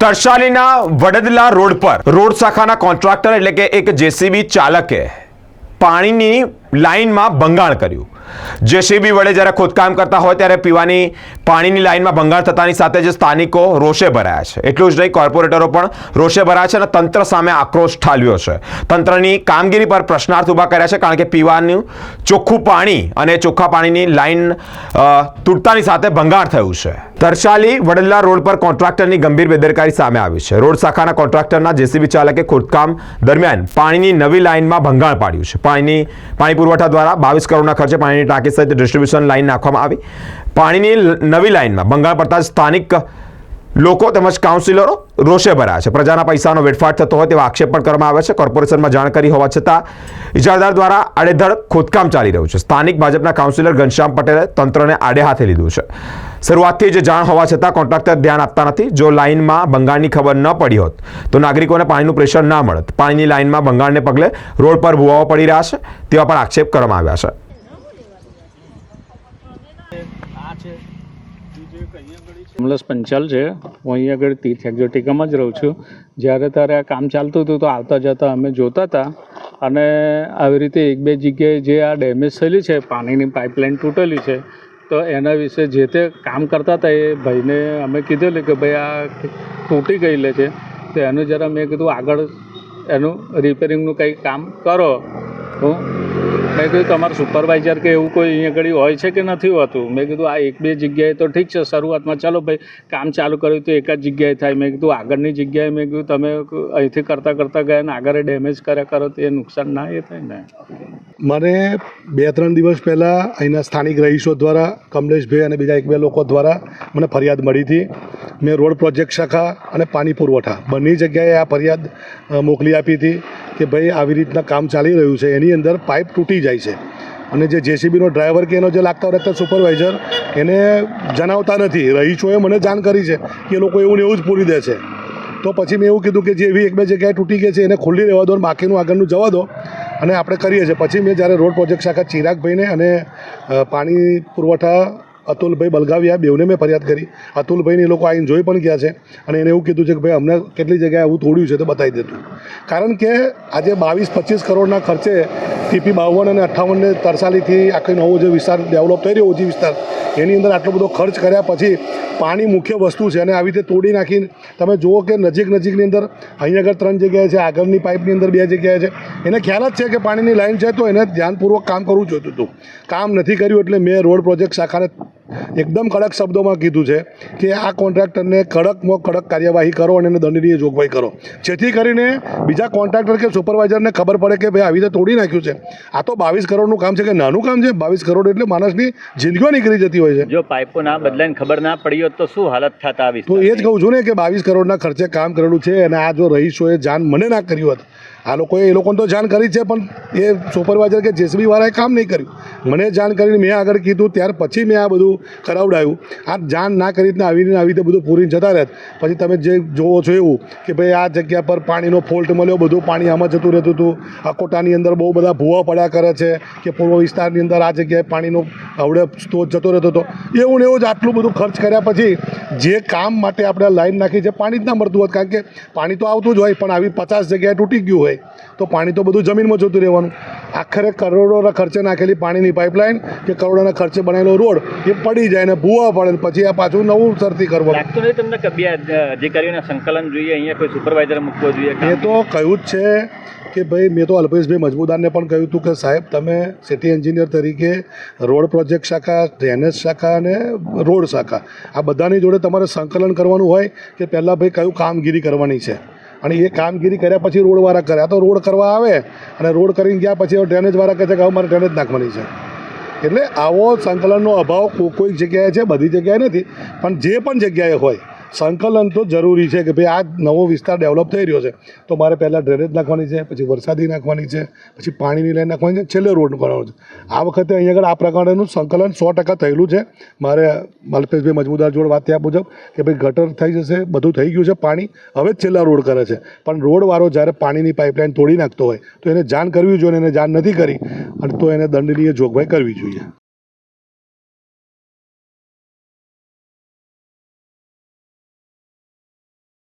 તરસાલીના Vadadla road પર. Road શાખાના contractor એટલે કે એક જેસીબી ચાલકે પાણીની લાઇનમાં ભંગાણ કર્યું. જેસીબી વડે જ્યારે ખોદકામ કરતા હોય ત્યારે પીવાની પાણીની લાઇનમાં ભંગાણ થતાની સાથે જ સ્થાનિકો રોષે ભરાયા છે. એટલું જ નહીં, કોર્પોરેટરો પણ રોષે ભરાયા છે અને તંત્ર સામે આક્રોશ ઠાલવ્યો છે. તંત્રની કામગીરી પર પ્રશ્નાર્થ ઊભા કર્યા છે કારણ કે પીવાનું ચોખ્ખું પાણી અને ચોખ્ખા પાણીની લાઇન તૂટતાની સાથે ભંગાણ થયું છે. તરશાલી વડલા રોડ પર કોન્ટ્રાક્ટરની ગંભીર બેદરકારી સામે આવી છે. રોડ શાખાના કોન્ટ્રાક્ટરના જેસીબી ચાલકે ખોદકામ દરમિયાન પાણીની નવી લાઇનમાં ભંગાણ પાડ્યું છે. પાણીની, પાણી પુરવઠા દ્વારા બાવીસ કરોડના ખર્ચે પાણીની ટાંકી સહિત ડિસ્ટ્રીબ્યુશન લાઇન નાખવામાં આવી. પાણીની નવી લાઇનમાં બંગાળ પડતા સ્થાનિક લોકો તેમજ કાઉન્સિલરો રોષે ભરાયા છે. પ્રજાના પૈસાનો વેડફાટ થતો હોય તેવા આક્ષેપ પણ કરવામાં આવે છે. કોર્પોરેશનમાં જાણ કરી હોવા છતાં ઇજારદાર દ્વારા આડેધડ ખોદકામ ચાલી રહ્યું છે. સ્થાનિક ભાજપના કાઉન્સિલર ઘનશ્યામ પટેલે તંત્રને આડે હાથે લીધું છે. શરૂઆતથી જ જાણ હોવા છતાં કોન્ટ્રાક્ટર ધ્યાન આપતા નથી. જો લાઇનમાં ભંગાણની ખબર ન પડી હોત તો નાગરિકોને પાણીનું પ્રેશર ના મળત. પાણીની લાઇનમાં ભંગાણને પગલે રોડ પર ભૂવાઓ પડી રહ્યા છે તેવા પણ આક્ષેપ કરવામાં આવ્યા છે. કમલેશ પંચાલ છે. હું અહીંયા આગળ તીર્થ એક્ઝોટિકામાં જ રહું છું. જ્યારે ત્યારે આ કામ ચાલતું હતું તો આવતા જતા અમે જોતા હતા અને આવી રીતે એક બે જગ્યાએ જે આ ડેમેજ થયેલી છે, પાણીની પાઇપલાઇન તૂટેલી છે, તો એના વિશે જે તે કામ કરતા હતા એ ભાઈને અમે કીધેલું કે ભાઈ આ તૂટી ગયેલી છે. તો એનું જરા મેં કીધું, આગળ એનું રિપેરિંગનું કંઈ કામ કરો. તો મેં કીધું તમારા સુપરવાઇઝર કે એવું કોઈ અહીંયા આગળ હોય છે કે નથી હોતું? મેં કીધું, આ એક બે જગ્યાએ તો ઠીક છે, શરૂઆતમાં ચાલો ભાઈ, કામ ચાલુ કર્યું તો એક જ જગ્યાએ થાય. મેં કીધું, આગળની જગ્યાએ, મેં કીધું, તમે અહીંથી કરતાં કરતાં ગયા ને આગળ ડેમેજ કર્યા કરો તો એ નુકસાન ના એ થાય ને. મને બે ત્રણ દિવસ પહેલાં અહીંના સ્થાનિક રહીશો દ્વારા, કમલેશભાઈ અને બીજા એક બે લોકો દ્વારા મને ફરિયાદ મળી હતી. મેં રોડ પ્રોજેક્ટ શાખા અને પાણી પુરવઠા. બંને જગ્યાએ આ ફરિયાદ મોકલી આપી હતી કે ભાઈ આવી રીતના કામ ચાલી રહ્યું છે. એની અંદર પાઇપ તૂટી જાય છે. અને જે જેસીબીનો ડ્રાઈવર કે એનો જે લાગતા રહેતા સુપરવાઇઝર, એને જણાવતા નથી. રહીશોએ મને જાણ કરી છે કે એ લોકો એવું ને એવું જ પૂરી દે છે. તો પછી મેં એવું કીધું કે જે એવી એક બે જગ્યાએ તૂટી ગઈ છે, એને ખુલ્લી રહેવા દો અને બાકીનું આગળનું જવા દો. અને આપણે કરીએ છીએ. પછી મેં જ્યારે રોડ પ્રોજેક્ટ શાખા ચિરાગભાઈને અને પાણી પુરવઠા અતુલભાઈ બલગાવ્યા બેવને મેં ફરિયાદ કરી. અતુલભાઈને એ લોકો આવીને જોઈ પણ ગયા છે અને એને એવું કીધું છે કે ભાઈ અમને કેટલી જગ્યાએ આવું તોડ્યું છે તો બતાવી દેતું. કારણ કે આજે બાવીસ પચીસ કરોડના ખર્ચે ટીપી બાવન અને અઠ્ઠાવનને તરસાલીથી આખી નવો જે વિસ્તાર ડેવલપ થઈ રહ્યો ઓજી વિસ્તાર, એની અંદર આટલો બધો ખર્ચ કર્યા પછી પાણી મુખ્ય વસ્તુ છે અને આવી રીતે તોડી નાખીને તમે જુઓ કે નજીક નજીકની અંદર અહીં આગળ ત્રણ જગ્યાએ છે, આગળની પાઇપની અંદર બે જગ્યાએ છે. એને ખ્યાલ જ છે કે પાણીની લાઇન છે તો એને ધ્યાનપૂર્વક કામ કરવું જોઈતું હતું. કામ નથી કર્યું એટલે મેં રોડ પ્રોજેક્ટ શાખાને એકદમ કડક શબ્દોમાં કીધું છે કે આ કોન્ટ્રાક્ટરને કડકમાં કડક કાર્યવાહી કરો અને એને દંડનીય જોગવાઈ કરો. જેથી કરીને બીજા કોન્ટ્રાક્ટર કે સુપરવાઇઝરને ખબર પડે કે ભાઈ આવી રીતે તોડી નાખ્યું છે. આ તો બાવીસ કરોડનું કામ છે કે નાનું કામ છે? બાવીસ કરોડ એટલે માણસની જિંદગીઓ નીકળી જતી હોય છે. જો પાઇપો ના બદલાઈને ખબર ના પડી હોત તો શું હાલત થતા આવી તો એ જ કહું છું ને કે બાવીસ કરોડના ખર્ચે કામ કરેલું છે અને આ જો રહીશોએ જાન મને ના કર્યું હોત. આ લોકોએ એ લોકોને તો જાણ કરી છે પણ એ સુપરવાઇઝર કે જેસીબી વાળાએ કામ નહીં કર્યું. મને જાણ કરીને મેં આગળ કીધું ત્યાર પછી મેં આ બધું કરાવડાયું. આ જાણ ના કરી રીતના આવીને આવી રીતે બધું પૂરીને જતા રહે પછી તમે જે જોવો છો એવું કે ભાઈ આ જગ્યા પર પાણીનો ફોલ્ટ મળ્યો, બધું પાણી આમાં જતું રહેતું હતું. અકોટાની અંદર બહુ બધા ભૂવા પડ્યા કરે છે કે પૂર્વ વિસ્તારની અંદર આ જગ્યાએ પાણીનો અવડે સ્ત્રોત જતો રહેતો હતો. એવું ને એવું જ આટલું બધું ખર્ચ કર્યા પછી જે કામ માટે આપણે લાઈન નાખી છે, પાણી જ ના મળતું હોત. કારણ કે પાણી તો આવતું જ હોય, પણ આવી પચાસ જગ્યાએ તૂટી ગયું હોય, તો પાણી તો બધું જમીનમાં જતું રહેવાનું. આખરે કરોડોના ખર્ચે નાખેલી પાણીની પાઇપલાઇન કે કરોડોના ખર્ચે બનાવેલો રોડ એ પડી જાય ને ભૂવા પડે ને પછી આ પાછું નવું સરથી કરવું. લાગતું નહીં તમને કે બે અધિકારીઓને સંકલન જોઈએ અહીંયા કોઈ સુપરવાઇઝર મૂકવો જોઈએ મેં તો કહ્યું જ છે કે ભાઈ મેં તો અલ્પેશભાઈ મજબૂદારને પણ કહ્યું હતું કે સાહેબ તમે સિટી એન્જિનિયર તરીકે રોડ પ્રોજેક્ટ શાખા ડ્રેનેજ શાખા અને રોડ શાખા આ બધાની જોડે તમારે સંકલન કરવાનું હોય કે પહેલાં ભાઈ કયું કામગીરી કરવાની છે? અને એ કામગીરી કર્યા પછી રોડવાળા કરે. આ તો રોડ કરવા આવે અને રોડ કરીને ગયા પછી ડ્રેનેજવાળા કહે છે કે હવે મારે ડ્રેનેજ નાખવાની છે. એટલે આવો સંકલનનો અભાવ કોઈ કોઈક જગ્યાએ છે, બધી જગ્યાએ નથી. પણ જે પણ જગ્યાએ હોય સંકલન તો જરૂરી છે કે ભાઈ આ નવો વિસ્તાર ડેવલપ થઈ રહ્યો છે. તો મારે પહેલાં ડ્રેનેજ નાખવાની છે, પછી વરસાદી નાખવાની છે, પછી પાણીની લાઈન નાખવાની છે, છેલ્લે રોડ કરવાનો છે. આ વખતે અહીંયા આગળ આ પ્રકારનું સંકલન સો ટકા થયેલું છે. મારે મલ્પેશભાઈ મજમુદાર જોડે વાત થયા મુજબ કે ભાઈ ગટર થઈ જશે, બધું થઈ ગયું છે, પાણી હવે જ છેલ્લા રોડ કરે છે. પણ રોડવાળો જ્યારે પાણીની પાઇપલાઇન તોડી નાખતો હોય, તો એને જાણ કરવી જોઈએ એને જાણ નથી કરી, અને તો એને દંડનીય જોગવાઈ કરવી જોઈએ.